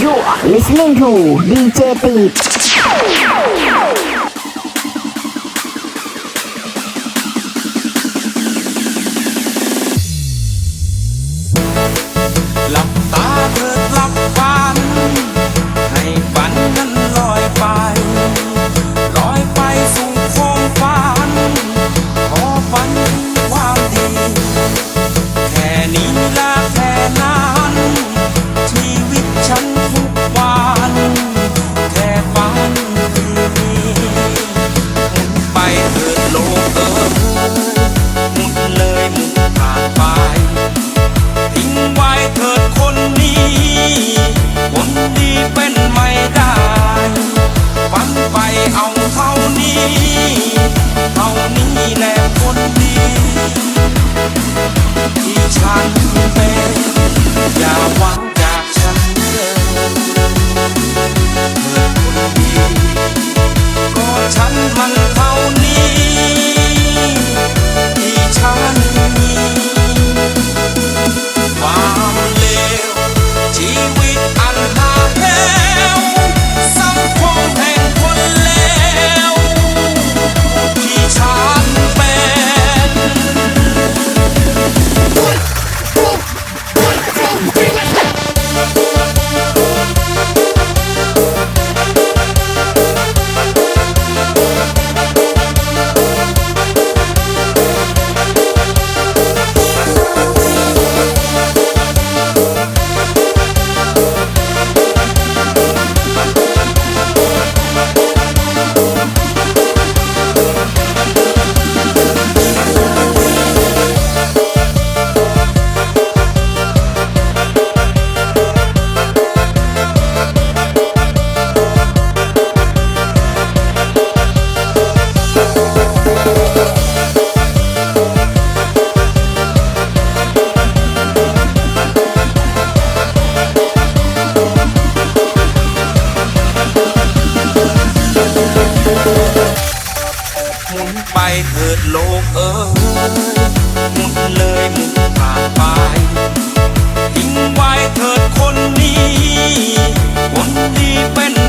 You are listening to DJ ตีบหลับตาเถิดหลับฝัน ให้ฝันนั้นลอยไป ลอยไปสู่โคงฝัน ขอฝันความดี แค่นี้ละแค่ โลกเอ๋ยหมุนเลยหมุนผ่านไป ทิ้งไว้เถิดคนนี้ คนดีเป็นไม่ได้ฝันไปเอาเท่านี้ เท่านี้แหละคนดี เถิดโลกเอ้ยหมดเลยหมุนผ่านไปทิ้งไว้เถิดคนนี้ คนดีเป็น